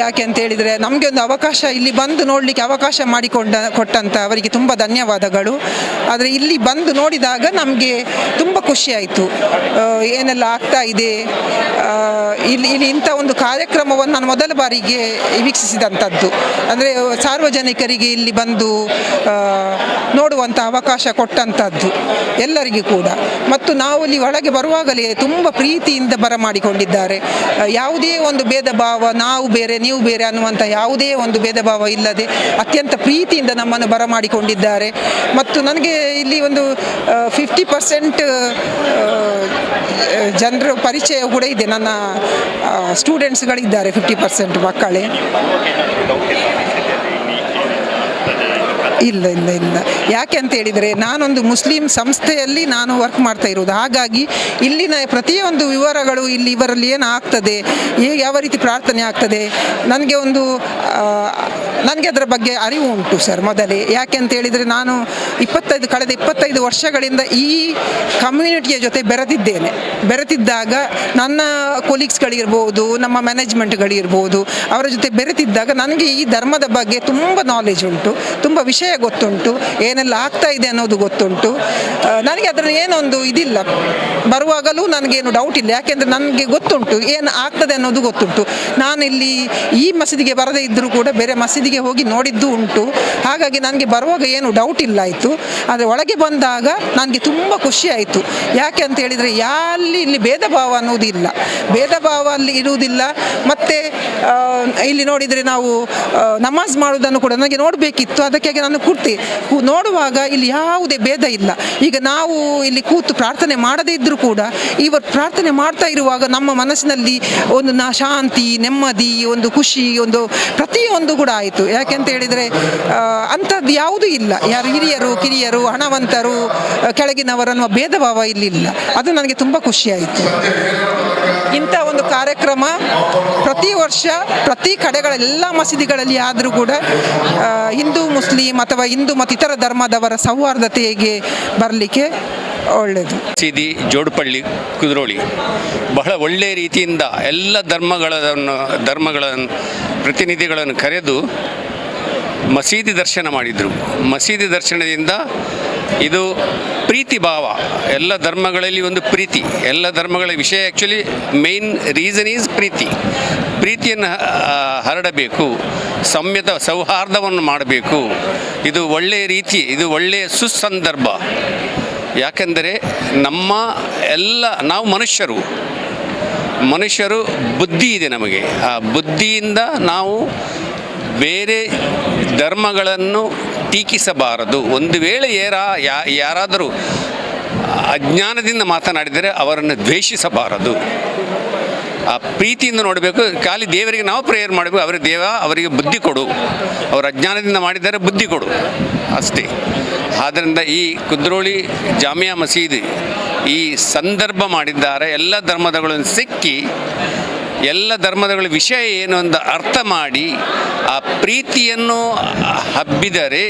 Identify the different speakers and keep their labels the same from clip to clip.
Speaker 1: ಯಾಕೆ ಅಂತ ಹೇಳಿದರೆ ನಮಗೆ ಒಂದು ಅವಕಾಶ ಇಲ್ಲಿ ಬಂದು ನೋಡಲಿಕ್ಕೆ ಅವಕಾಶ ಮಾಡಿಕೊಂಡ ಕೊಟ್ಟಂಥ ಅವರಿಗೆ ತುಂಬ ಧನ್ಯವಾದಗಳು. ಆದರೆ ಇಲ್ಲಿ ಬಂದು ನೋಡಿದಾಗ ನಮಗೆ ತುಂಬ ಖುಷಿಯಾಯಿತು ಏನೆಲ್ಲ ಆಗ್ತಾ ಇದೆ? ಇಲ್ಲಿ ಇಲ್ಲಿ ಇಂಥ ಒಂದು ಕಾರ್ಯಕ್ರಮವನ್ನು ನಾನು ಮೊದಲ ಬಾರಿಗೆ ವೀಕ್ಷಿಸಿದಂಥದ್ದು. ಅಂದರೆ ಸಾರ್ವಜನಿಕರಿಗೆ ಇಲ್ಲಿ ಬಂದು ನೋಡುವಂಥ ಅವಕಾಶ ಕೊಟ್ಟಂಥದ್ದು ಎಲ್ಲರಿಗೂ ಕೂಡ. ಮತ್ತು ನಾವು ಇಲ್ಲಿ ಒಳಗೆ ಬರುವಾಗಲೇ ತುಂಬ ಪ್ರೀತಿಯಿಂದ ಬರಮಾಡಿಕೊಂಡಿದ್ದಾರೆ. ಯಾವುದೇ ಒಂದು ಭೇದ ಭಾವ, ನಾವು ಬೇರೆ ನೀವು ಬೇರೆ ಅನ್ನುವಂಥ ಯಾವುದೇ ಒಂದು ಭೇದ ಭಾವ ಇಲ್ಲದೆ ಅತ್ಯಂತ ಪ್ರೀತಿಯಿಂದ ನಮ್ಮನ್ನು ಬರಮಾಡಿಕೊಂಡಿದ್ದಾರೆ. ಮತ್ತು ನನಗೆ ಇಲ್ಲಿ ಒಂದು ಫಿಫ್ಟಿ ಪರ್ಸೆಂಟ್ ಜನರ ಪರಿಚಯ ಕೂಡ ಇದೆ. ನನ್ನ ಸ್ಟೂಡೆಂಟ್ಸ್ಗಳಿದ್ದಾರೆ ಫಿಫ್ಟಿ ಪರ್ಸೆಂಟ್ ಮಕ್ಕಳೇ. ಇಲ್ಲ ಇಲ್ಲ ಇಲ್ಲ. ಯಾಕೆ ಅಂತ ಹೇಳಿದರೆ ನಾನೊಂದು ಮುಸ್ಲಿಂ ಸಂಸ್ಥೆಯಲ್ಲಿ ನಾನು ವರ್ಕ್ ಮಾಡ್ತಾ ಇರೋದು ಹಾಗಾಗಿ ಇಲ್ಲಿನ ಪ್ರತಿಯೊಂದು ವಿವರಗಳು ಇಲ್ಲಿ ಇವರಲ್ಲಿ ಏನು ಆಗ್ತದೆ ಹೇಗೆ ಯಾವ ರೀತಿ ಪ್ರಾರ್ಥನೆ ಆಗ್ತದೆ? ನನಗೆ ಒಂದು ನನಗೆ ಅದರ ಬಗ್ಗೆ ಅರಿವು ಉಂಟು ಸರ್ ಮೊದಲೇ. ಯಾಕೆ ಅಂತ ಹೇಳಿದರೆ ನಾನು ಇಪ್ಪತ್ತೈದು, ಕಳೆದ ಇಪ್ಪತ್ತೈದು ವರ್ಷಗಳಿಂದ ಈ ಕಮ್ಯುನಿಟಿಯ ಜೊತೆ ಬೆರೆತಿದ್ದೇನೆ. ಬೆರೆತಿದ್ದಾಗ ನನ್ನ ಕೊಲೀಗ್ಸ್ಗಳಿರ್ಬೋದು ನಮ್ಮ ಮ್ಯಾನೇಜ್ಮೆಂಟ್ಗಳಿರ್ಬೋದು ಅವರ ಜೊತೆ ಬೆರೆತಿದ್ದಾಗ ನನಗೆ ಈ ಧರ್ಮದ ಬಗ್ಗೆ ತುಂಬ ನಾಲೆಜ್ ಉಂಟು, ತುಂಬ ವಿಷಯ ಗೊತ್ತುಂಟು, ಏನೆಲ್ಲ ಆಗ್ತಾ ಇದೆ ಅನ್ನೋದು ಗೊತ್ತುಂಟು. ನನಗೆ ಅದರ ಏನೊಂದು ಇದಿಲ್ಲ. ಬರುವಾಗಲೂ ನನಗೇನು ಡೌಟ್ ಇಲ್ಲ. ಯಾಕೆಂದರೆ ನನಗೆ ಗೊತ್ತುಂಟು, ಏನು ಆಗ್ತದೆ ಅನ್ನೋದು ಗೊತ್ತುಂಟು. ನಾನಿಲ್ಲಿ ಈ ಮಸೀದಿಗೆ ಬರದೇ ಇದ್ದರೂ ಕೂಡ ಬೇರೆ ಮಸೀದಿಗೆ ಹೋಗಿ ನೋಡಿದ್ದು ಉಂಟು. ಹಾಗಾಗಿ ನನಗೆ ಬರುವಾಗ ಏನು ಡೌಟ್ ಇಲ್ಲ ಆಯಿತು. ಆದರೆ ಒಳಗೆ ಬಂದಾಗ ನನಗೆ ತುಂಬ ಖುಷಿ ಆಯಿತು. ಯಾಕೆ ಅಂತ ಹೇಳಿದರೆ ಯಾಲ್ಲಿ ಇಲ್ಲಿ ಭೇದ ಭಾವ ಅನ್ನೋದಿಲ್ಲ ಭೇದ ಭಾವ ಅಲ್ಲಿ ಇರುವುದಿಲ್ಲ. ಮತ್ತು ಇಲ್ಲಿ ನೋಡಿದರೆ ನಾವು ನಮಾಜ್ ಮಾಡುವುದನ್ನು ಕೂಡ ನನಗೆ ನೋಡಬೇಕಿತ್ತು. ಅದಕ್ಕಾಗಿ ನಾನು ಕೂರ್ತಿ ನೋಡುವಾಗ ಇಲ್ಲಿ ಯಾವುದೇ ಭೇದ ಇಲ್ಲ. ಈಗ ನಾವು ಇಲ್ಲಿ ಕೂತು ಪ್ರಾರ್ಥನೆ ಮಾಡದೇ ಇದ್ದರೂ ಕೂಡ ಇವರು ಪ್ರಾರ್ಥನೆ ಮಾಡ್ತಾ ಇರುವಾಗ ನಮ್ಮ ಮನಸ್ಸಿನಲ್ಲಿ ಒಂದು ನಾ, ಶಾಂತಿ, ನೆಮ್ಮದಿ, ಒಂದು ಖುಷಿ, ಒಂದು ಪ್ರತಿಯೊಂದು ಕೂಡ ಆಯಿತು. ಯಾಕೆಂತ ಹೇಳಿದರೆ ಅಂಥದ್ದು ಯಾವುದೂ ಇಲ್ಲ. ಯಾರು ಹಿರಿಯರು, ಕಿರಿಯರು, ಹಣವಂತರು ಕೆಳಗಿನವರು ಅನ್ನುವ ಭೇದ ಭಾವ ಇಲ್ಲಿಲ್ಲ. ಅದು ನನಗೆ ತುಂಬ ಖುಷಿಯಾಯಿತು. ಇಂಥ ಒಂದು ಕಾರ್ಯಕ್ರಮ ಪ್ರತಿ ವರ್ಷ, ಪ್ರತಿ ಕಡೆಗಳ ಎಲ್ಲ ಮಸೀದಿಗಳಲ್ಲಿ ಆದರೂ ಕೂಡ ಹಿಂದೂ, ಮುಸ್ಲಿಂ ಅಥವಾ ಹಿಂದೂ ಮತ್ತು ಇತರ ಧರ್ಮದವರ ಸೌಹಾರ್ದತೆಗೆ ಬರಲಿಕ್ಕೆ ಒಳ್ಳೆಯದು
Speaker 2: ಸಿದಿ, ಜೋಡುಪಳ್ಳಿ, ಕುದ್ರೋಳಿ. ಬಹಳ ಒಳ್ಳೆಯ ರೀತಿಯಿಂದ ಎಲ್ಲ ಧರ್ಮಗಳನ್ನು, ಧರ್ಮಗಳ ಪ್ರತಿನಿಧಿಗಳನ್ನು ಕರೆದು ಮಸೀದಿ ದರ್ಶನ ಮಾಡಿದರು. ಮಸೀದಿ ದರ್ಶನದಿಂದ ಇದು ಪ್ರೀತಿ ಭಾವ. ಎಲ್ಲ ಧರ್ಮಗಳಲ್ಲಿ ಒಂದು ಪ್ರೀತಿ. ಎಲ್ಲ ಧರ್ಮಗಳ ವಿಷಯ ಆ್ಯಕ್ಚುಲಿ ಮೇನ್ ರೀಸನ್ ಈಸ್ ಪ್ರೀತಿ. ಪ್ರೀತಿಯನ್ನು ಹರಡಬೇಕು. ಸಮ್ಯತ, ಸೌಹಾರ್ದವನ್ನು ಮಾಡಬೇಕು. ಇದು ಒಳ್ಳೆಯ ರೀತಿ, ಇದು ಒಳ್ಳೆಯ ಸುಸಂದರ್ಭ. ಯಾಕೆಂದರೆ ನಮ್ಮ ಎಲ್ಲ, ನಾವು ಮನುಷ್ಯರು. ಮನುಷ್ಯರು ಬುದ್ಧಿ ಇದೆ ನಮಗೆ. ಆ ಬುದ್ಧಿಯಿಂದ ನಾವು ಬೇರೆ ಧರ್ಮಗಳನ್ನು ಟೀಕಿಸಬಾರದು. ಒಂದು ವೇಳೆ ಯಾರ ಯಾರಾದರೂ ಅಜ್ಞಾನದಿಂದ ಮಾತನಾಡಿದರೆ ಅವರನ್ನು ದ್ವೇಷಿಸಬಾರದು. ಆ ಪ್ರೀತಿಯಿಂದ ನೋಡಬೇಕು, ಖಾಲಿ ದೇವರಿಗೆ ನಾವು ಪ್ರೇಯರ್ ಮಾಡಬೇಕು ಅವರಿಗೆ ದೇವ, ಅವರಿಗೆ ಬುದ್ಧಿ ಕೊಡು. ಅವರ ಅಜ್ಞಾನದಿಂದ ಮಾಡಿದ್ದಾರೆ, ಬುದ್ಧಿ ಕೊಡು. ಅಷ್ಟೇ. ಆದ್ದರಿಂದ ಈ ಕುದ್ರೋಳಿ ಜಾಮಿಯಾ ಮಸೀದಿ ಈ ಸಂದರ್ಭ ಮಾಡಿದ್ದಾರೆ, ಎಲ್ಲ ಧರ್ಮದಗಳನ್ನು ಸಿಕ್ಕಿ, ಎಲ್ಲ ಧರ್ಮದಗಳ ವಿಷಯ ಏನು ಅಂತ ಅರ್ಥ ಮಾಡಿ, ಆ ಪ್ರೀತಿಯನ್ನು ಹಬ್ಬಿದರೆ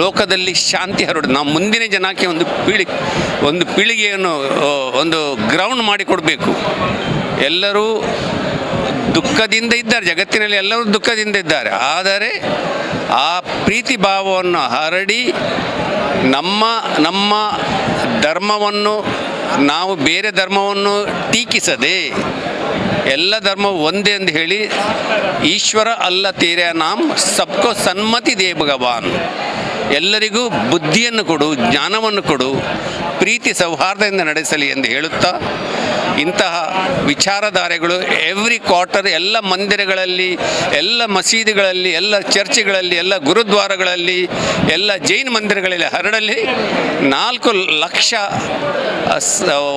Speaker 2: ಲೋಕದಲ್ಲಿ ಶಾಂತಿ ಹರಡು ನಾವು ಮುಂದಿನ ಜನಕ್ಕೆ ಒಂದು ಪೀಳಿ, ಒಂದು ಪೀಳಿಗೆಯನ್ನು, ಒಂದು ಗ್ರೌಂಡ್ ಮಾಡಿಕೊಡಬೇಕು ಎಲ್ಲರೂ ದುಃಖದಿಂದ ಇದ್ದಾರೆ. ಜಗತ್ತಿನಲ್ಲಿ ಎಲ್ಲರೂ ದುಃಖದಿಂದ ಇದ್ದಾರೆ. ಆದರೆ ಆ ಪ್ರೀತಿ ಭಾವವನ್ನು ಹರಡಿ ನಮ್ಮ ನಮ್ಮ ಧರ್ಮವನ್ನು ನಾವು ಬೇರೆ ಧರ್ಮವನ್ನು ಟೀಕಿಸದೆ ಎಲ್ಲ ಧರ್ಮ ಒಂದೇ ಎಂದು ಹೇಳಿ ಈಶ್ವರ ಅಲ್ಲ ತೀರ ನಾಮ್ ಸಬ್ಕೋ ಸನ್ಮತಿ ದೇ ಭಗವಾನ್. ಎಲ್ಲರಿಗೂ ಬುದ್ಧಿಯನ್ನು ಕೊಡು, ಜ್ಞಾನವನ್ನು ಕೊಡು, ಪ್ರೀತಿ ಸೌಹಾರ್ದದಿಂದ ನಡೆಸಲಿ ಎಂದು ಹೇಳುತ್ತಾ ಇಂತಹ ವಿಚಾರಧಾರೆಗಳು ಎವ್ರಿ ಕ್ವಾರ್ಟರ್ ಎಲ್ಲ ಮಂದಿರಗಳಲ್ಲಿ ಎಲ್ಲ ಮಸೀದಿಗಳಲ್ಲಿ ಎಲ್ಲ ಚರ್ಚ್ಗಳಲ್ಲಿ ಎಲ್ಲ ಗುರುದ್ವಾರಗಳಲ್ಲಿ ಎಲ್ಲ ಜೈನ್ ಮಂದಿರಗಳಲ್ಲಿ ಹರಡಲಿ. ನಾಲ್ಕು ಲಕ್ಷ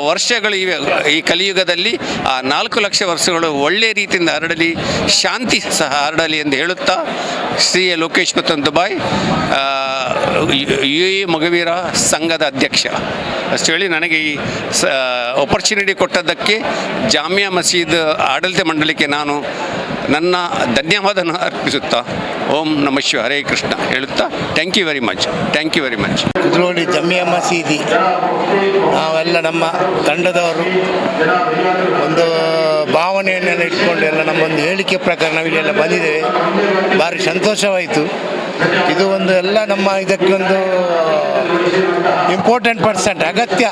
Speaker 2: ವರ್ಷಗಳು ಇವೆ ಈ ಕಲಿಯುಗದಲ್ಲಿ. ಆ ನಾಲ್ಕು ಲಕ್ಷ ವರ್ಷಗಳು ಒಳ್ಳೆಯ ರೀತಿಯಿಂದ ಹರಡಲಿ ಶಾಂತಿ ಸಹ ಹರಡಲಿ ಎಂದು ಹೇಳುತ್ತಾ ಶ್ರೀ ಲೋಕೇಶ್ ಮತ್ತೊಂದು ಬಾಯ್. ಆ, ಯು ಎ ಮಗವೀರ ಸಂಘದ ಅಧ್ಯಕ್ಷ. ಅಷ್ಟು ಹೇಳಿ ನನಗೆ ಈ ಸ ಆಪರ್ಚುನಿಟಿ ಕೊಟ್ಟದ್ದಕ್ಕೆ ಜಾಮಿಯಾ ಮಸೀದ್ ಆಡಳಿತ ಮಂಡಳಿಗೆ ನಾನು ನನ್ನ ಧನ್ಯವಾದನ ಅರ್ಪಿಸುತ್ತಾ, ಓಂ ನಮ ಶಿವ ಹರೇ ಕೃಷ್ಣ ಹೇಳುತ್ತಾ thank you very much thank you very much
Speaker 3: Kudroli Jamia Masjid. ನಾವೆಲ್ಲ ನಮ್ಮ ತಂಡದವರು ಒಂದು ಭಾವನೆಯನ್ನೆಲ್ಲ ಇಟ್ಕೊಂಡು ಎಲ್ಲ ನಮ್ಮ ಒಂದು ಹೇಳಿಕೆ ಪ್ರಕಾರ ನಾವಿಲ್ಲೆಲ್ಲ ಬಂದಿದ್ದೇವೆ. ಭಾರಿ ಸಂತೋಷವಾಯಿತು. ಇದು ಒಂದು ಎಲ್ಲ ನಮ್ಮ ಇದಕ್ಕೆ ಒಂದು ಇಂಪಾರ್ಟೆಂಟ್ ಪರ್ಸೆಂಟ್ ಅಗತ್ಯ.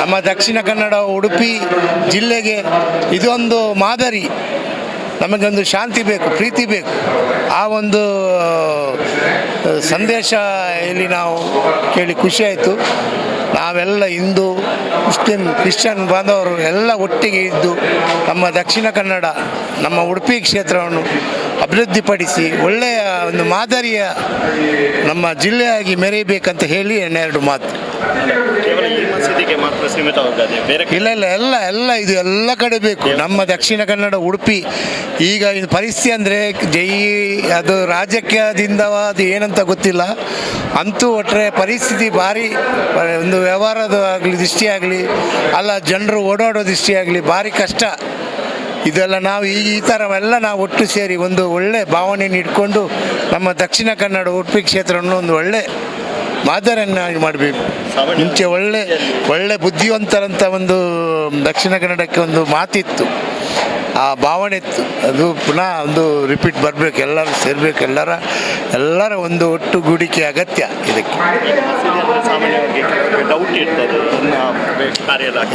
Speaker 3: ನಮ್ಮ ದಕ್ಷಿಣ ಕನ್ನಡ, ಉಡುಪಿ ಜಿಲ್ಲೆಗೆ ಇದೊಂದು ಮಾದರಿ. ನಮಗೊಂದು ಶಾಂತಿ ಬೇಕು, ಪ್ರೀತಿ ಬೇಕು. ಆ ಒಂದು ಸಂದೇಶ ಇಲ್ಲಿ ನಾವು ಕೇಳಿ ಖುಷಿಯಾಯಿತು ನಾವೆಲ್ಲ ಹಿಂದೂ, ಮುಸ್ಲಿಂ, ಕ್ರಿಶ್ಚಿಯನ್ ಬಾಂಧವರು ಎಲ್ಲ ಒಟ್ಟಿಗೆ ಇದ್ದು ನಮ್ಮ ದಕ್ಷಿಣ ಕನ್ನಡ, ನಮ್ಮ ಉಡುಪಿ ಕ್ಷೇತ್ರವನ್ನು ಅಭಿವೃದ್ಧಿಪಡಿಸಿ ಒಳ್ಳೆಯ ಒಂದು ಮಾದರಿಯ ನಮ್ಮ ಜಿಲ್ಲೆಯಾಗಿ ಮೆರೆಯಬೇಕಂತ ಹೇಳಿ ಎನ್ನೆರಡು ಮಾತು. ಇಲ್ಲ ಇಲ್ಲ ಎಲ್ಲ ಎಲ್ಲ ಇದು ಎಲ್ಲ ಕಡೆ ಬೇಕು. ನಮ್ಮ ದಕ್ಷಿಣ ಕನ್ನಡ ಉಡುಪಿ ಈಗ ಇದು ಪರಿಸ್ಥಿತಿ ಅಂದರೆ ಜೈ ಅದು ರಾಜಕೀಯದಿಂದ ಅದು ಏನಂತ ಗೊತ್ತಿಲ್ಲ. ಅಂತೂ ಒಟ್ಟರೆ ಪರಿಸ್ಥಿತಿ ಭಾರಿ ಒಂದು ವ್ಯವಹಾರದ ಆಗಲಿ ದೃಷ್ಟಿಯಾಗಲಿ ಅಲ್ಲ ಜನರು ಓಡಾಡೋ ದೃಷ್ಟಿಯಾಗಲಿ ಭಾರಿ ಕಷ್ಟ. ಇದೆಲ್ಲ ನಾವು ಈ ಈ ಥರವೆಲ್ಲ ನಾವು ಒಟ್ಟು ಸೇರಿ ಒಂದು ಒಳ್ಳೆ ಭಾವನೆಯನ್ನು ಇಟ್ಕೊಂಡು ನಮ್ಮ ದಕ್ಷಿಣ ಕನ್ನಡ ಉಡುಪಿ ಕ್ಷೇತ್ರವನ್ನು ಒಂದು ಒಳ್ಳೆ ಮಾದರಿಯನ್ನಾಗಿ ಮಾಡಬೇಕು. ಮುಂಚೆ ಒಳ್ಳೆ ಒಳ್ಳೆ ಬುದ್ಧಿವಂತರಂತ ಒಂದು ದಕ್ಷಿಣ ಕನ್ನಡಕ್ಕೆ ಒಂದು ಮಾತಿತ್ತು. ಆ ಭಾವನೆ ಅದು ಪುನಃ ಒಂದು ರಿಪೀಟ್ ಬರಬೇಕು, ಎಲ್ಲರೂ ಸೇರಬೇಕು, ಎಲ್ಲರ ಎಲ್ಲರ ಒಂದು ಒಟ್ಟುಗೂಡಿಕೆ ಅಗತ್ಯ ಇದಕ್ಕೆ.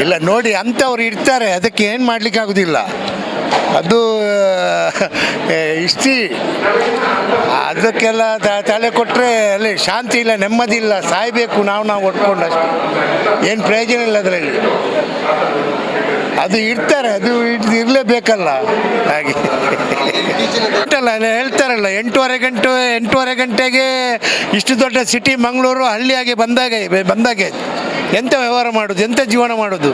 Speaker 3: ಇಲ್ಲ, ನೋಡಿ, ಅಂಥವ್ರು ಇರ್ತಾರೆ, ಅದಕ್ಕೆ ಏನು ಮಾಡ್ಲಿಕ್ಕೆ ಆಗೋದಿಲ್ಲ. ಅದು ಇಷ್ಟಿ. ಅದಕ್ಕೆಲ್ಲ ತಲೆ ಕೊಟ್ಟರೆ ಅಲ್ಲಿ ಶಾಂತಿ ಇಲ್ಲ, ನೆಮ್ಮದಿ ಇಲ್ಲ, ಸಾಯಬೇಕು, ನಾವು ನಾವು ಒಟ್ಕೊಂಡು ಅಷ್ಟೇ ಏನು ಪ್ರಯೋಜನ ಇಲ್ಲ ಅದರಲ್ಲಿ. ಅದು ಇಡ್ತಾರೆ, ಅದು ಇರಲೇಬೇಕಲ್ಲ. ಹಾಗೆ. ಹೇಳ್ತಾರಲ್ಲ, ಎಂಟೂವರೆ ಗಂಟೆ, ಎಂಟೂವರೆ ಗಂಟೆಗೆ ಇಷ್ಟು ದೊಡ್ಡ ಸಿಟಿ ಮಂಗಳೂರು ಹಳ್ಳಿಯಾಗಿ ಬಂದಾಗ, ಬಂದಾಗೆ. ಎಂಥ ವ್ಯವಹಾರ ಮಾಡೋದು ಎಂಥ ಜೀವನ ಮಾಡೋದು?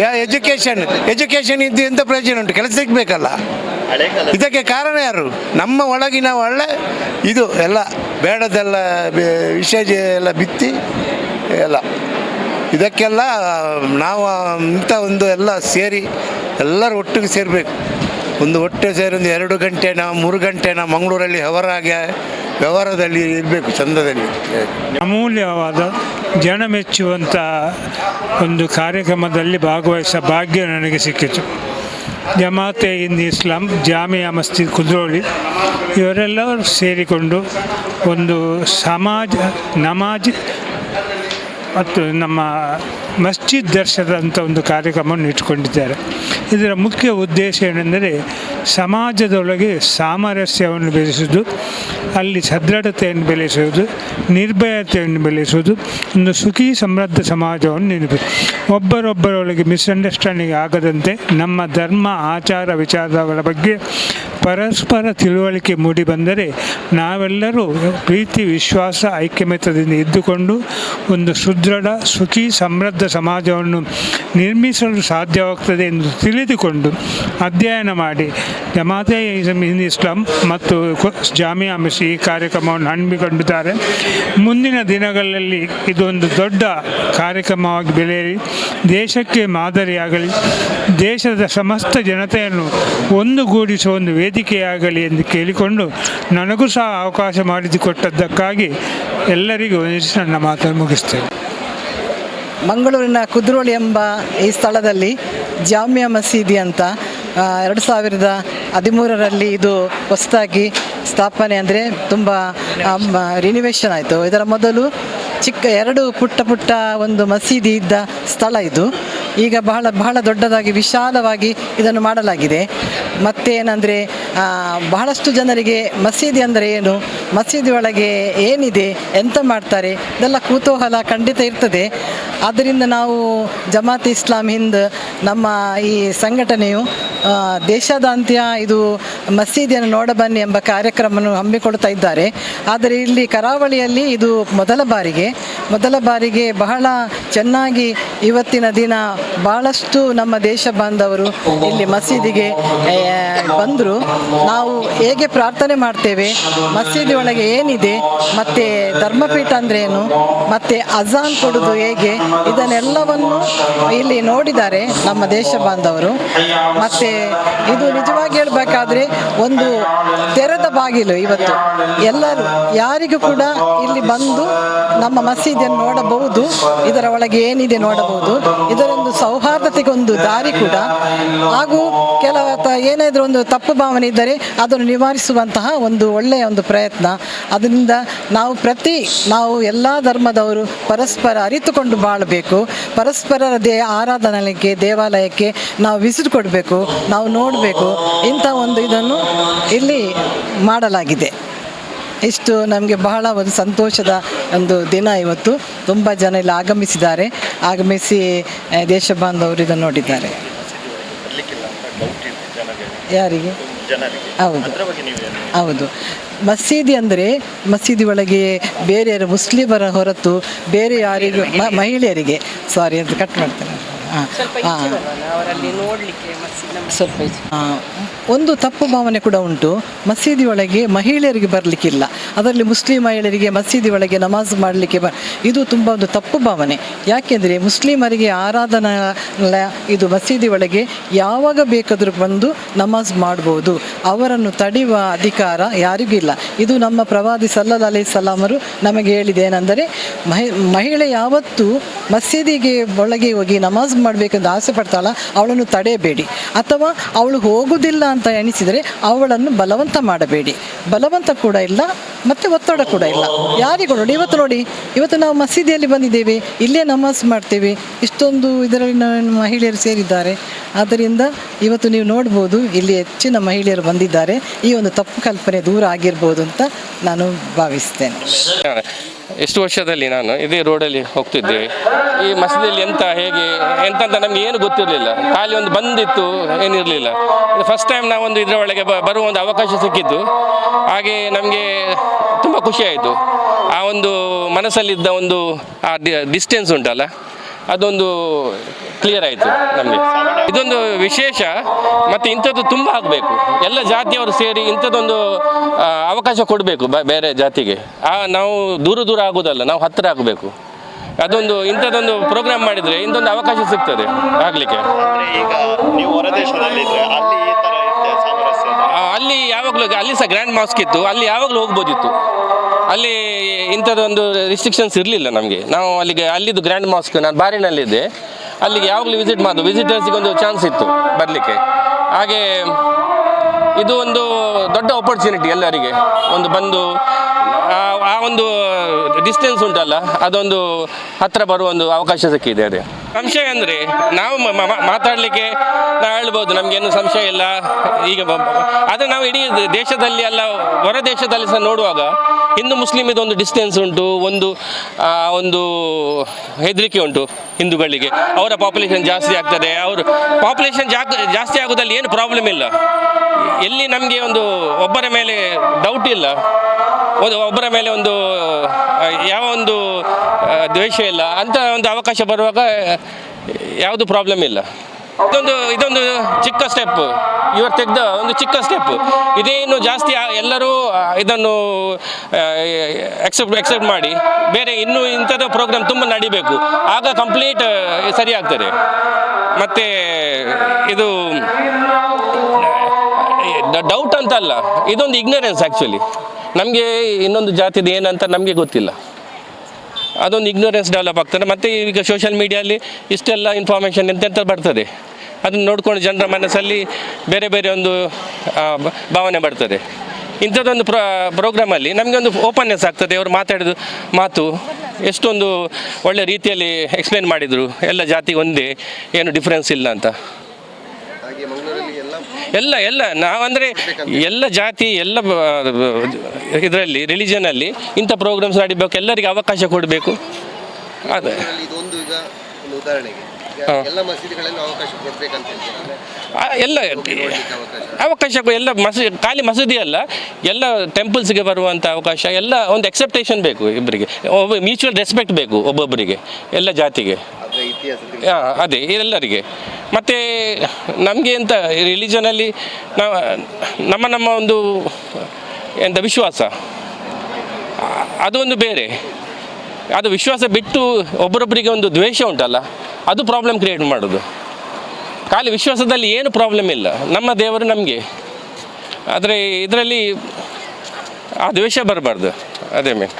Speaker 3: ಯಾ ಎಜುಕೇಷನ್ ಎಜುಕೇಷನ್ ಇದ್ದು ಎಂಥ ಪ್ರಯೋಜನ ಉಂಟು? ಕೆಲಸ ಸಿಗಬೇಕಲ್ಲ. ಇದಕ್ಕೆ ಕಾರಣ ಯಾರು? ನಮ್ಮ ಒಳಗಿನ ಒಳ್ಳೆ, ಇದು, ಎಲ್ಲ, ಬೇಡದೆಲ್ಲ ವಿಷಯ ಎಲ್ಲ ಬಿತ್ತಿ, ಎಲ್ಲ. ಇದಕ್ಕೆಲ್ಲ ನಾವು ಇಂಥ ಒಂದು ಎಲ್ಲ ಸೇರಿ ಎಲ್ಲರೂ ಒಟ್ಟಿಗೆ ಸೇರಬೇಕು. ಒಂದು ಒಟ್ಟು ಸೇರಿ ಒಂದು ಎರಡು ಗಂಟೆನ ಮೂರು ಗಂಟೆನ ಮಂಗಳೂರಲ್ಲಿ ವ್ಯವಹಾರ ವ್ಯವಹಾರದಲ್ಲಿ ಇರಬೇಕು ಚಂದದಲ್ಲಿ.
Speaker 4: ಅಮೂಲ್ಯವಾದ ಜನ ಮೆಚ್ಚುವಂಥ ಒಂದು ಕಾರ್ಯಕ್ರಮದಲ್ಲಿ ಭಾಗವಹಿಸ ಭಾಗ್ಯ ನನಗೆ ಸಿಕ್ಕಿತು. ಜಮಾತೆ ಇನ್ ಇಸ್ಲಾಂ, ಜಾಮಿಯಾ ಮಸ್ಜಿದ್, ಕುದ್ರೋಳಿ ಇವರೆಲ್ಲರೂ ಸೇರಿಕೊಂಡು ಒಂದು ಸಮಾಜ, ನಮಾಜ್ ಮತ್ತು ನಮ್ಮ ಮಸ್ಜಿದ್ ದರ್ಶನ ಅಂತ ಒಂದು ಕಾರ್ಯಕ್ರಮವನ್ನು ಇಟ್ಟುಕೊಂಡಿದ್ದಾರೆ. ಇದರ ಮುಖ್ಯ ಉದ್ದೇಶ ಏನೆಂದರೆ ಸಮಾಜದೊಳಗೆ ಸಾಮರಸ್ಯವನ್ನು ಬೆಳೆಸುವುದು, ಅಲ್ಲಿ ಸದೃಢತೆಯನ್ನು ಬೆಳೆಸುವುದು, ನಿರ್ಭಯತೆಯನ್ನು ಬೆಳೆಸುವುದು, ಒಂದು ಸುಖಿ ಸಮೃದ್ಧ ಸಮಾಜವನ್ನು ನಿರ್ಮಿಸಿ ಒಬ್ಬರೊಬ್ಬರೊಳಗೆ ಮಿಸ್ಅಂಡರ್ಸ್ಟ್ಯಾಂಡಿಂಗ್ ಆಗದಂತೆ ನಮ್ಮ ಧರ್ಮ, ಆಚಾರ, ವಿಚಾರಗಳ ಬಗ್ಗೆ ಪರಸ್ಪರ ತಿಳುವಳಿಕೆ ಮೂಡಿ ಬಂದರೆ ನಾವೆಲ್ಲರೂ ಪ್ರೀತಿ, ವಿಶ್ವಾಸ, ಐಕ್ಯಮತ್ಯದಿಂದ ಇದ್ದುಕೊಂಡು ಒಂದು ಸುದೃಢ, ಸುಖಿ, ಸಮೃದ್ಧ ಸಮಾಜವನ್ನು ನಿರ್ಮಿಸಲು ಸಾಧ್ಯವಾಗ್ತದೆ ಎಂದು ತಿಳಿದುಕೊಂಡು ಅಧ್ಯಯನ ಮಾಡಿ. ಜಮಾತೆ ಇನ್ ಇಸ್ಲಾಂ ಮತ್ತು ಜಾಮಿಯಾ ಮಿಸ್ ಈ ಕಾರ್ಯಕ್ರಮವನ್ನು ಹಮ್ಮಿಕೊಂಡಿದ್ದಾರೆ. ಮುಂದಿನ ದಿನಗಳಲ್ಲಿ ಇದೊಂದು ದೊಡ್ಡ ಕಾರ್ಯಕ್ರಮವಾಗಿ ಬೆಳೆಯಲಿ. ದೇಶಕ್ಕೆ ಮಾದರಿಯಾಗಲಿ. ದೇಶದ ಸಮಸ್ತ ಜನತೆಯನ್ನು ಒಂದುಗೂಡಿಸುವ ಒಂದು ವೇದಿಕೆಯಾಗಲಿ ಎಂದು ಕೇಳಿಕೊಂಡು ನನಗೂ ಸಹ ಅವಕಾಶ ಮಾಡಿಕೊಟ್ಟದ್ದಕ್ಕಾಗಿ ಎಲ್ಲರಿಗೂ ನನ್ನ ಮಾತನ್ನು ಮುಗಿಸ್ತೇನೆ.
Speaker 5: ಮಂಗಳೂರಿನ ಕುದ್ರೋಳಿ ಎಂಬ ಈ ಸ್ಥಳದಲ್ಲಿ ಜಾಮಿಯಾ ಮಸೀದಿ ಅಂತ ಎರಡು ಸಾವಿರದ ಹದಿಮೂರರಲ್ಲಿ ಇದು ಹೊಸದಾಗಿ ಸ್ಥಾಪನೆ ಅಂದರೆ ತುಂಬ ರಿನಿವೇಶನ್ ಆಯಿತು. ಇದರ ಮೊದಲು ಚಿಕ್ಕ ಎರಡು ಪುಟ್ಟ ಪುಟ್ಟ ಒಂದು ಮಸೀದಿ ಇದ್ದ ಸ್ಥಳ ಇದು. ಈಗ ಬಹಳ ಬಹಳ ದೊಡ್ಡದಾಗಿ ವಿಶಾಲವಾಗಿ ಇದನ್ನು ಮಾಡಲಾಗಿದೆ. ಮತ್ತೇನೆಂದರೆ ಬಹಳಷ್ಟು ಜನರಿಗೆ ಮಸೀದಿ ಅಂದರೆ ಏನು? ಮಸೀದಿ ಒಳಗೆ ಏನಿದೆ? ಎಂತ ಮಾಡ್ತಾರೆ? ಇದೆಲ್ಲ ಕುತೂಹಲ ಖಂಡಿತ ಇರ್ತದೆ. ಆದ್ದರಿಂದ ನಾವು ಜಮಾತ್ ಇಸ್ಲಾಂ ಹಿಂದ್ ನಮ್ಮ ಈ ಸಂಘಟನೆಯು ದೇಶಾದ್ಯಂತ ಇದು ಮಸೀದಿಯನ್ನು ನೋಡಬನ್ನಿ ಎಂಬ ಕಾರ್ಯಕ್ರಮವನ್ನು ಹಮ್ಮಿಕೊಳ್ತಾ ಇದ್ದಾರೆ. ಆದರೆ ಇಲ್ಲಿ ಕರಾವಳಿಯಲ್ಲಿ ಇದು ಮೊದಲ ಬಾರಿಗೆ. ಮೊದಲ ಬಾರಿಗೆ ಬಹಳ ಚೆನ್ನಾಗಿ ಇವತ್ತಿನ ದಿನ ಬಹಳಷ್ಟು ನಮ್ಮ ದೇಶ ಬಾಂಧವರು ಇಲ್ಲಿ ಮಸೀದಿಗೆ ಬಂದರು. ನಾವು ಹೇಗೆ ಪ್ರಾರ್ಥನೆ ಮಾಡ್ತೇವೆ? ಮಸೀದಿ ಒಳಗೆ ಏನಿದೆ? ಮತ್ತೆ ಧರ್ಮಪೀಠ ಅಂದ್ರೆ ಏನು? ಮತ್ತೆ ಅಜಾನ್ ಕೊಡುದು ಹೇಗೆ? ಇದನ್ನೆಲ್ಲವನ್ನು ಇಲ್ಲಿ ನೋಡಿದ್ದಾರೆ ನಮ್ಮ ದೇಶ ಬಾಂಧವರು. ಮತ್ತೆ ಇದು ನಿಜವಾಗಿ ಹೇಳ್ಬೇಕಾದ್ರೆ ಒಂದು ತೆರೆದ ಬಾಗಿಲು ಇವತ್ತು. ಎಲ್ಲರೂ ಯಾರಿಗೂ ಕೂಡ ಇಲ್ಲಿ ಬಂದು ನಮ್ಮ ಮಸೀದಿಯನ್ನು ನೋಡಬಹುದು. ಇದರ ಒಳಗೆ ಏನಿದೆ ನೋಡಬಹುದು. ಇದರೊಂದು ಸೌಹಾರ್ದತೆಗೊಂದು ದಾರಿ ಕೂಡ. ಹಾಗೂ ಕೆಲವತ್ತ ಏನಾದ್ರೂ ಒಂದು ತಪ್ಪು ಭಾವನೆ ಇದ್ದರೆ ಅದನ್ನು ನಿವಾರಿಸುವಂತಹ ಒಂದು ಒಳ್ಳೆಯ ಒಂದು ಪ್ರಯತ್ನ. ಅದರಿಂದ ನಾವು ಪ್ರತಿ, ನಾವು ಎಲ್ಲ ಧರ್ಮದವರು ಪರಸ್ಪರ ಅರಿತುಕೊಂಡು ಬಾಳಬೇಕು. ಪರಸ್ಪರ ದೇ ಆರಾಧನೆಗೆ, ದೇವಾಲಯಕ್ಕೆ ನಾವು ವಿಸಿಟ್ ಕೊಡಬೇಕು, ನಾವು ನೋಡಬೇಕು. ಇಂಥ ಒಂದು ಇದನ್ನು ಇಲ್ಲಿ ಮಾಡಲಾಗಿದೆ. ಇಷ್ಟು ನಮಗೆ ಬಹಳ ಒಂದು ಸಂತೋಷದ ಒಂದು ದಿನ ಇವತ್ತು. ತುಂಬ ಜನ ಇಲ್ಲಿ ಆಗಮಿಸಿದ್ದಾರೆ. ಆಗಮಿಸಿ ದೇಶಬಾಂಧವರು ದೇಶ ಬಾಂಧವರು ಇದನ್ನು ನೋಡಿದ್ದಾರೆ. ಯಾರಿಗೆ?
Speaker 6: ಜನರಿಗೆ.
Speaker 5: ಹೌದು.
Speaker 6: ಅದ್ರ ಬಗ್ಗೆ ನೀವೇನು
Speaker 5: ಹೌದು. ಮಸೀದಿ ಅಂದರೆ ಮಸೀದಿ ಒಳಗೆ ಬೇರೆ ಮುಸ್ಲಿಮರ ಹೊರತು ಬೇರೆ ಯಾರಿಗೂ ಮಹಿಳೆಯರಿಗೆ ಸಾರಿ ಅಂತ ಕಟ್ ಮಾಡ್ತಾರೆ ಸ್ವಲ್ಪ ಈಚೆ. ಆ, ಒಂದು ತಪ್ಪು ಭಾವನೆ ಕೂಡ ಉಂಟು. ಮಸೀದಿ ಒಳಗೆ ಮಹಿಳೆಯರಿಗೆ ಬರಲಿಕ್ಕಿಲ್ಲ. ಅದರಲ್ಲಿ ಮುಸ್ಲಿಂ ಮಹಿಳೆಯರಿಗೆ ಮಸೀದಿ ಒಳಗೆ ನಮಾಜ್ ಮಾಡಲಿಕ್ಕೆ ಬ ಇದು ತುಂಬ ಒಂದು ತಪ್ಪು ಭಾವನೆ. ಯಾಕೆಂದರೆ ಮುಸ್ಲಿಮರಿಗೆ ಆರಾಧನಾ ಇದು ಮಸೀದಿ ಒಳಗೆ ಯಾವಾಗ ಬೇಕಾದರೂ ಬಂದು ನಮಾಜ್ ಮಾಡ್ಬೋದು. ಅವರನ್ನು ತಡೆಯುವ ಅಧಿಕಾರ ಯಾರಿಗೂ ಇಲ್ಲ. ಇದು ನಮ್ಮ ಪ್ರವಾದಿ ಸಲ್ಲದ ಅಲೈ ಸಲಾಮರು ನಮಗೆ ಹೇಳಿದೆ ಏನೆಂದರೆ ಮಹಿ ಮಹಿಳೆ ಯಾವತ್ತೂ ಮಸೀದಿಗೆ ಒಳಗೆ ಹೋಗಿ ನಮಾಜ್ ಮಾಡಬೇಕೆಂದು ಆಸೆ ಪಡ್ತಾಳ? ಅವಳನ್ನು ತಡೆಯಬೇಡಿ. ಅಥವಾ ಅವಳು ಹೋಗುವುದಿಲ್ಲ ಅಂತ ಎಣಿಸಿದರೆ ಅವಳನ್ನು ಬಲವಂತ ಮಾಡಬೇಡಿ. ಬಲವಂತ ಕೂಡ ಇಲ್ಲ, ಮತ್ತು ಒತ್ತಡ ಕೂಡ ಇಲ್ಲ. ಯಾರಿಗೂ ನೋಡಿ, ಇವತ್ತು ನೋಡಿ, ಇವತ್ತು ನಾವು ಮಸೀದಿಯಲ್ಲಿ ಬಂದಿದ್ದೇವೆ, ಇಲ್ಲೇ ನಮಾಜ್ ಮಾಡ್ತೇವೆ. ಇಷ್ಟೊಂದು ಇದರಲ್ಲಿ ಮಹಿಳೆಯರು ಸೇರಿದ್ದಾರೆ. ಆದ್ದರಿಂದ ಇವತ್ತು ನೀವು ನೋಡ್ಬೋದು, ಇಲ್ಲಿ ಹೆಚ್ಚಿನ ಮಹಿಳೆಯರು ಬಂದಿದ್ದಾರೆ. ಈ ಒಂದು ತಪ್ಪು ಕಲ್ಪನೆ ದೂರ ಆಗಿರ್ಬೋದು ಅಂತ ನಾನು ಭಾವಿಸ್ತೇನೆ.
Speaker 7: ಎಷ್ಟು ವರ್ಷದಲ್ಲಿ ನಾನು ಇದೇ ರೋಡಲ್ಲಿ ಹೋಗ್ತಿದ್ದೇವೆ. ಈ ಮಸೀದಿಯಲ್ಲಿ ಎಂತ ಹೇಗೆ ಎಂತ ಅಂತ ನಮ್ಗೆ ಏನು ಗೊತ್ತಿರಲಿಲ್ಲ. ಖಾಲಿ ಒಂದು ಬಂದಿತ್ತು, ಏನಿರಲಿಲ್ಲ. ಫಸ್ಟ್ ಟೈಮ್ ನಾವೊಂದು ಇದರ ಒಳಗೆ ಬರುವ ಒಂದು ಅವಕಾಶ ಸಿಕ್ಕಿದ್ದು. ಹಾಗೆ ನಮಗೆ ತುಂಬ ಖುಷಿ ಆಯಿತು. ಆ ಒಂದು ಮನಸ್ಸಲ್ಲಿದ್ದ ಒಂದು, ಆ ಡಿಸ್ಟೆನ್ಸ್ ಉಂಟಲ್ಲ, ಅದೊಂದು ಕ್ಲಿಯರ್ ಆಯಿತು ನಮಗೆ. ಇದೊಂದು ವಿಶೇಷ, ಮತ್ತು ಇಂಥದ್ದು ತುಂಬ ಆಗಬೇಕು. ಎಲ್ಲ ಜಾತಿಯವರು ಸೇರಿ ಇಂಥದ್ದೊಂದು ಅವಕಾಶ ಕೊಡಬೇಕು ಬೇರೆ ಜಾತಿಗೆ. ಆ, ನಾವು ದೂರ ದೂರ ಆಗೋದಲ್ಲ, ನಾವು ಹತ್ತಿರ ಆಗಬೇಕು. ಅದೊಂದು ಇಂಥದ್ದೊಂದು ಪ್ರೋಗ್ರಾಮ್ ಮಾಡಿದರೆ ಇಂಥೊಂದು ಅವಕಾಶ ಸಿಗ್ತದೆ ಆಗಲಿಕ್ಕೆ.
Speaker 6: ಈಗ ನೀವು ಅಲ್ಲಿ ಈ ಸಾಮರಸ್ಯ
Speaker 7: ಅಲ್ಲಿ ಯಾವಾಗಲೂ ಅಲ್ಲಿ ಸಹ ಗ್ರ್ಯಾಂಡ್ ಮಾಸ್ಕ್ ಇತ್ತು ಅಲ್ಲಿ ಯಾವಾಗಲೂ ಹೋಗ್ಬೋದಿತ್ತು. ಅಲ್ಲಿ ಇಂಥದ್ದೊಂದು ರಿಸ್ಟ್ರಿಕ್ಷನ್ಸ್ ಇರಲಿಲ್ಲ ನಮಗೆ. ನಾವು ಅಲ್ಲಿಗೆ ಅಲ್ಲಿದ್ದು ಗ್ರ್ಯಾಂಡ್ ಮಾಸ್ಕ್ ನಾನು ಬಾರಿನಲ್ಲಿದ್ದೆ. ಅಲ್ಲಿಗೆ ಯಾವಾಗಲೂ ವಿಸಿಟ್ ಮಾಡೋದು ವಿಸಿಟರ್ಸಿಗೆ ಒಂದು ಚಾನ್ಸ್ ಇತ್ತು ಬರಲಿಕ್ಕೆ. ಹಾಗೆ ಇದು ಒಂದು ದೊಡ್ಡ ಆಪರ್ಚುನಿಟಿ ಎಲ್ಲರಿಗೆ. ಒಂದು ಬಂದು ಒಂದು ಡಿಸ್ಟೆನ್ಸ್ ಉಂಟಲ್ಲ, ಅದೊಂದು ಹತ್ರ ಬರುವ ಒಂದು ಅವಕಾಶ ಸಿಕ್ಕಿದೆ ಅದೇ. ಸಂಶಯ ಅಂದರೆ, ನಾವು ಮಾತಾಡಲಿಕ್ಕೆ ನಾವು ಹೇಳ್ಬೋದು, ನಮಗೇನು ಸಂಶಯ ಇಲ್ಲ, ಈಗ ಆದರೆ ನಾವು ಇಡೀ ದೇಶದಲ್ಲಿ ಅಲ್ಲ, ಹೊರ ದೇಶದಲ್ಲಿ ಸಹ ನೋಡುವಾಗ ಹಿಂದೂ ಮುಸ್ಲಿಮ್ ಇದೊಂದು ಡಿಸ್ಟೆನ್ಸ್ ಉಂಟು, ಒಂದು ಒಂದು ಹೆದರಿಕೆ ಉಂಟು ಹಿಂದೂಗಳಿಗೆ. ಅವರ ಪಾಪ್ಯುಲೇಷನ್ ಜಾಸ್ತಿ ಆಗ್ತದೆ. ಅವರು ಪಾಪ್ಯುಲೇಷನ್ ಜಾಸ್ತಿ ಆಗೋದಲ್ಲಿ ಏನು ಪ್ರಾಬ್ಲಮ್ ಇಲ್ಲ. ಎಲ್ಲಿ ನಮಗೆ ಒಂದು ಒಬ್ಬರ ಮೇಲೆ ಡೌಟ್ ಇಲ್ಲ. ಒಂದು ಒಬ್ಬರ ಮೇಲೆ ಒಂದು ಯಾವ ಒಂದು ದ್ವೇಷ ಇಲ್ಲ. ಅಂತ ಒಂದು ಅವಕಾಶ ಬರುವಾಗ ಯಾವುದು ಪ್ರಾಬ್ಲಮ್ ಇಲ್ಲ. ಇದೊಂದು ಇದೊಂದು ಚಿಕ್ಕ ಸ್ಟೆಪ್ ಇವರು ತೆಗೆದ ಒಂದು ಚಿಕ್ಕ ಸ್ಟೆಪ್ ಇದೇನು ಜಾಸ್ತಿ ಎಲ್ಲರೂ ಇದನ್ನು ಎಕ್ಸೆಪ್ಟ್ ಎಕ್ಸೆಪ್ಟ್ ಮಾಡಿ ಬೇರೆ ಇನ್ನೂ ಇಂಥದ್ದು ಪ್ರೋಗ್ರಾಮ್ ತುಂಬ ನಡಿಬೇಕು. ಆಗ ಕಂಪ್ಲೀಟ್ ಸರಿ ಆಗ್ತದೆ. ಮತ್ತು ಇದು ಡೌಟ್ ಅಂತ ಅಲ್ಲ ಇದೊಂದು ಇಗ್ನರೆನ್ಸ್ ಆ್ಯಕ್ಚುಲಿ ನಮಗೆ ಇನ್ನೊಂದು ಜಾತಿದು ಏನಂತ ನಮಗೆ ಗೊತ್ತಿಲ್ಲ. ಅದೊಂದು ಇಗ್ನೋರೆನ್ಸ್ ಡೆವಲಪ್ ಆಗ್ತದೆ. ಮತ್ತು ಈಗ ಸೋಷಿಯಲ್ ಮೀಡಿಯಲ್ಲಿ ಇಷ್ಟೆಲ್ಲ ಇನ್ಫಾರ್ಮೇಷನ್ ಎಂತೆಂತ ಬರ್ತದೆ? ಅದನ್ನು ನೋಡಿಕೊಂಡು ಜನರ ಮನಸ್ಸಲ್ಲಿ ಬೇರೆ ಬೇರೆ ಒಂದು ಭಾವನೆ ಬರ್ತದೆ. ಇಂಥದ್ದೊಂದು ಪ್ರ ಪ್ರೋಗ್ರಾಮಲ್ಲಿ ಒಂದು ಓಪನ್ನೆಸ್ ಆಗ್ತದೆ. ಅವರು ಮಾತಾಡಿದ ಮಾತು ಎಷ್ಟೊಂದು ಒಳ್ಳೆ ರೀತಿಯಲ್ಲಿ ಎಕ್ಸ್ಪ್ಲೇನ್ ಮಾಡಿದರು. ಎಲ್ಲ ಜಾತಿಗೆ ಒಂದೇ, ಏನು ಡಿಫ್ರೆನ್ಸ್ ಇಲ್ಲ ಅಂತ. ಎಲ್ಲ ಎಲ್ಲ. ನಾವಂದರೆ ಎಲ್ಲ ಜಾತಿ ಎಲ್ಲ ಇದರಲ್ಲಿ ರಿಲಿಜನಲ್ಲಿ ಇಂಥ ಪ್ರೋಗ್ರಾಮ್ಸ್ ನಡಿಬೇಕು ಎಲ್ಲರಿಗೆ ಅವಕಾಶ ಕೊಡಬೇಕು. ಅದೇ.
Speaker 8: ಇದೊಂದು ಈಗ ಒಂದು ಉದಾಹರಣೆಗೆ. ಎಲ್ಲ ಮಸೀದಿಗಳಲ್ಲಿ ಅವಕಾಶ ಕೊಡ್ಬೇಕಂತ
Speaker 7: ಎಲ್ಲ
Speaker 8: ಅವಕಾಶ.
Speaker 7: ಅವಕಾಶ ಎಲ್ಲ ಮಸೀ ಖಾಲಿ ಮಸೀದಿ ಅಲ್ಲ ಎಲ್ಲ ಟೆಂಪಲ್ಸ್ಗೆ ಬರುವಂಥ ಅವಕಾಶ ಎಲ್ಲ ಒಂದು ಎಕ್ಸೆಪ್ಟೇಷನ್ ಬೇಕು ಇಬ್ಬರಿಗೆ ಒಬ್ಬ ಮ್ಯೂಚುವಲ್ ರೆಸ್ಪೆಕ್ಟ್ ಬೇಕು ಒಬ್ಬೊಬ್ಬರಿಗೆ ಎಲ್ಲ ಜಾತಿಗೆ. ಹಾಂ ಅದೇ ಎಲ್ಲರಿಗೆ. ಮತ್ತು ನಮಗೆ ಎಂತ ರಿಲಿಜನಲ್ಲಿ ನಾವು, ನಮ್ಮ ನಮ್ಮ ಒಂದು ಎಂತ ವಿಶ್ವಾಸ, ಅದೊಂದು ಬೇರೆ. ಅದು ವಿಶ್ವಾಸ ಬಿಟ್ಟು ಒಬ್ಬರೊಬ್ಬರಿಗೆ ಒಂದು ದ್ವೇಷ ಉಂಟಲ್ಲ, ಅದು ಪ್ರಾಬ್ಲಮ್ ಕ್ರಿಯೇಟ್ ಮಾಡೋದು. ಖಾಲಿ ವಿಶ್ವಾಸದಲ್ಲಿ ಏನು ಪ್ರಾಬ್ಲಮ್ ಇಲ್ಲ, ನಮ್ಮ ದೇವರು ನಮಗೆ. ಆದರೆ ಇದರಲ್ಲಿ ಆ ದ್ವೇಷ ಬರಬಾರ್ದು, ಅದೇ ಮೇನ್